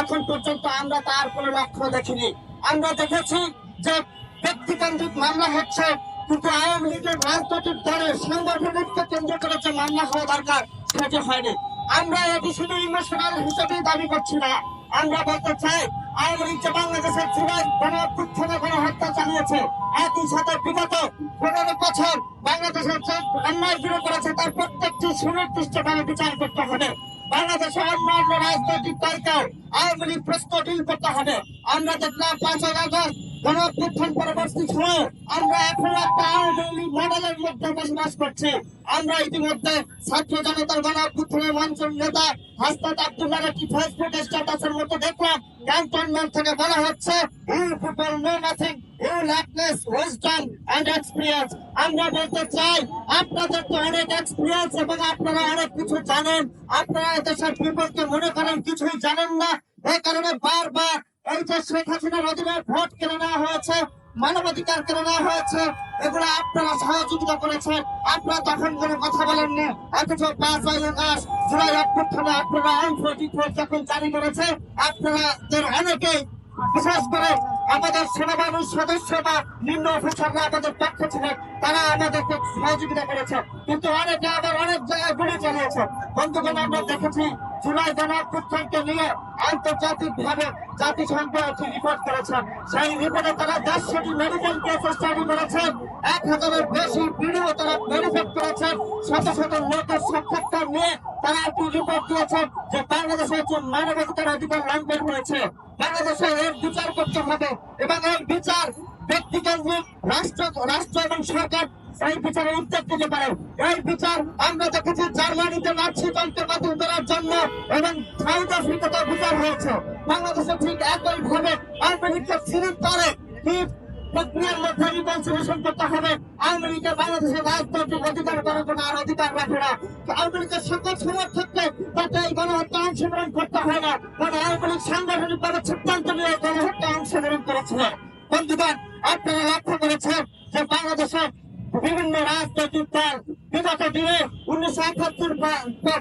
এখন পর্যন্ত আমরা তার কোনো লক্ষ্য দেখিনি। আমরা দেখেছি যে ব্যক্তিকেন্দ্রিক মামলা হচ্ছে, কিন্তু আওয়ামী লীগের রাজনৈতিক দলের সাংগঠনিককে কেন্দ্র করে যে মামলা হওয়া দরকার, সেটি হয়নি। আমরা এটি শুধু ইমোশনাল হিসেবেই দাবি করছি না। আমরা বলতে চাই, আওয়ামী লীগ যে বাংলাদেশের চূড়ায় গণপুত্থনে গণহত্যা চালিয়েছে, একই সাথে বিগত পনেরো বছর বাংলাদেশের যে অন্যায় শুরু করেছে, তার প্রত্যেকটি সুনির্দিষ্টভাবে বিচার করতে হবে। বাংলাদেশে অন্যান্য রাজনৈতিক দলকে আওয়ামী লীগ প্রশ্ন ডিল করতে হবে। আমরা দেখলাম পাঁচই আগস্ট আমরা এখন একটা মধ্যে করছি। আমরা ইতিমধ্যে বলা হচ্ছে এক্সপিরিয়েন্স আমরা বলতে চাই, আপনাদের তো অনেক এক্সপিরিয়েন্স এবং আপনারা অনেক কিছু জানেন। আপনারা দেশের পিপলকে মনে করেন, কিছুই জানেন না। এই কারণে বারবার মানবাধিকার কেড়ে নেওয়া হয়েছে, এগুলো আপনারা সহযোগিতা করেছেন। আপনারা তখন কোনো কথা বলেননি, অথচ পাঁচই আগস্ট জুলাই অভ্যুত্থানে আপনারা আইন ফোর যখন জারি করেছে, আপনাদের অনেকেই, বিশেষ করে আমাদের সেনাবাহিনীর সদস্য বা নিম্ন অফিসাররা আমাদের পক্ষে ছিলেন তারা আমাদেরকে সহযোগিতা করেছে। কিন্তু অনেকে আবার অনেক জায়গায় গুলি চালিয়েছে। বন্ধুগণ, আমরা দেখেছি জুলাই গণঅভ্যুত্থানকে নিয়ে আন্তর্জাতিক ভাবে জাতিসংঘ একটি রিপোর্ট করেছে সেই রিপোর্টে তারা দেড়শোটি মেডিকেল কেস স্টাডি করেছে এক হাজারের বেশি ভিডিও তারা ভেরিফাই করেছেন, শত শত লোকের সাক্ষাৎকার নিয়ে তারা একটি রিপোর্ট দিয়েছে যে বাংলাদেশের যে মানবাধিকার অধিকার লঙ্ঘন হয়েছে। বাংলাদেশে এর বিচার করতে হবে এবং এর বিচার ব্যক্তিকেন্দ্রিক রাষ্ট্র রাষ্ট্র এবং সরকার এই বিচারে উদ্যোগ নিতে পারে। এই বিচার আমরা দেখেছি জার্মানিতে নাৎসি তন্ত্র বাতিল করার জন্য এবং সাউথ আফ্রিকাতে বিচার হয়েছে। বাংলাদেশে ঠিক একই ভাবে আমেরিকা সিরিজ কি প্রক্রিয়ার মধ্যে রিকনসিলেশন করতে হবে। লীগের বাংলাদেশের রাজনৈতিক অধিকার করার আর অধিকার রাখে না। লীগের সকল সমর্থককে তাতে এই গণহত্যা অংশগ্রহণ করতে হয় না। সাংগঠনিক ভাবে সিদ্ধান্ত নিয়ে গণহত্যা অংশগ্রহণ করেছিল। বন্ধুগণ, আপনারা লক্ষ্য করেছেন যে বাংলাদেশে বিভিন্ন রাজনৈতিক দল বিগত দিনে উনিশশো একাত্তর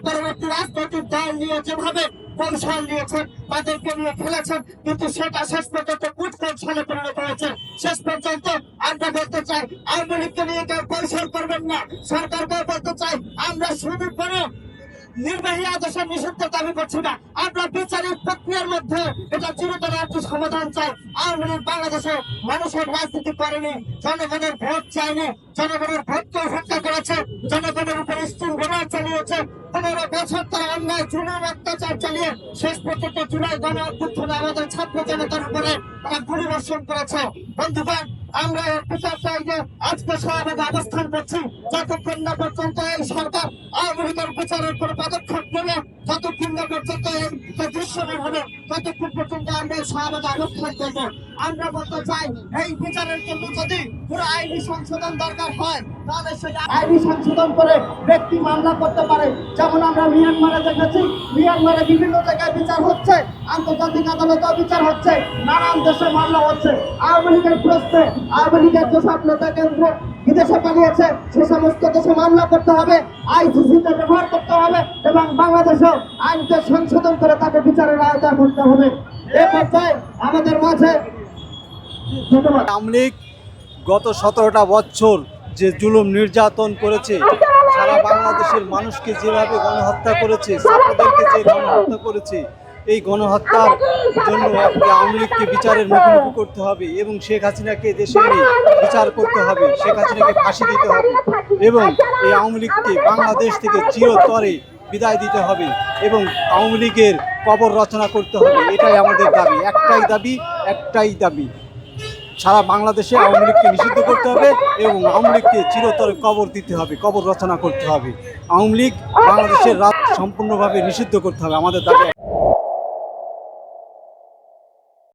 পরবর্তী রাজনৈতিক দল নিয়ে যেভাবে কৌশল নিয়েছেন, তাদেরকে নিয়ে খেলেছেন, কিন্তু সেটা শেষ পর্যন্ত কুট কৌশলে পরিণত হয়েছে। শেষ পর্যন্ত আমরা বলতে চাই, আওয়ামী লীগকে নিয়ে কেউ কৌশল করবেন না। সরকারকে বলতে চাই, আমরা শুধু কোনো নির্বাহী আদেশের নিষিদ্ধ দাবি করছি না। আমরা বিচারিক প্রক্রিয়ার মধ্যে এটা চিরতরে একটি সমাধান চাই। আওয়ামী লীগ বাংলাদেশে মানুষের রাজনীতি করেনি, জনগণের ভোট চায়নি, জনগণের ভোটকে হত্যা করেছে, জনগণের উপর স্টিম গ্রেনার চালিয়েছে। পনেরো বছর তারা অন্যায় জুলুম অত্যাচার চালিয়ে শেষ পর্যন্ত জুলাই গণ অভ্যুত্থানে আমাদের ছাত্র জনতার উপরে তারা গুলি বর্ষণ করেছে। বন্ধুগণ আমরা এর বিচার চাই আজকে সব অবস্থান করছি, যতক্ষণ না পর্যন্ত এই সরকার আওয়ামী বিচারের কোনো পদক্ষেপ নেবে যতক্ষণ না পর্যন্ত এই যে দৃশ্যমান হবে বলতে চাই, এই বিচারের জন্য যদি পুরো আইনি সংশোধন দরকার হয়, তাহলে সেই আইনি সংশোধন করে ব্যক্তি মামলা করতে পারে। যেমন আমরা মিয়ানমারে দেখেছি, মিয়ানমারে বিভিন্ন জায়গায় বিচার হচ্ছে, আন্তর্জাতিক আদালতেও বিচার হচ্ছে, নানান দেশে মামলা হচ্ছে। আওয়ামী লীগের প্রশ্নে, আওয়ামী লীগের যেসব নেতা কেন্দ্র বিদেশে পালিয়েছে, সে সমস্ত দেশে মামলা করতে হবে, আইসিসিতে ব্যবহার করতে হবে। এবং বাংলাদেশেও আইনকে সংশোধন করে তাকে বিচারের আওতায় করতে হবে। আমাদের মাঝে গত সতেরোটা বছর যে জুলুম নির্যাতন করেছে, সারা বাংলাদেশের মানুষকে যেভাবে গণহত্যা করেছে, ছাত্রদেরকে যে গণহত্যা করেছে, এই গণহত্যার জন্য আওয়ামী লীগকে বিচারের মুখোমুখি করতে হবে এবং শেখ হাসিনাকে দেশে এনে বিচার করতে হবে, শেখ হাসিনাকে ফাঁসি দিতে হবে এবং এই আওয়ামী লীগকে বাংলাদেশ থেকে চিরতরে বিদায় দিতে হবে এবং আওয়ামী লীগের কবর রচনা করতে হবে। এটাই আমাদের দাবি, একটাই দাবি একটাই দাবি। সারা বাংলাদেশে আওয়ামী লীগকে নিষিদ্ধ করতে হবে এবং আওয়ামী লীগকে চিরতরে কবর দিতে হবে, কবর রচনা করতে হবে। আওয়ামী লীগ বাংলাদেশের রাত সম্পূর্ণভাবে নিষিদ্ধ করতে হবে, আমাদের দাবি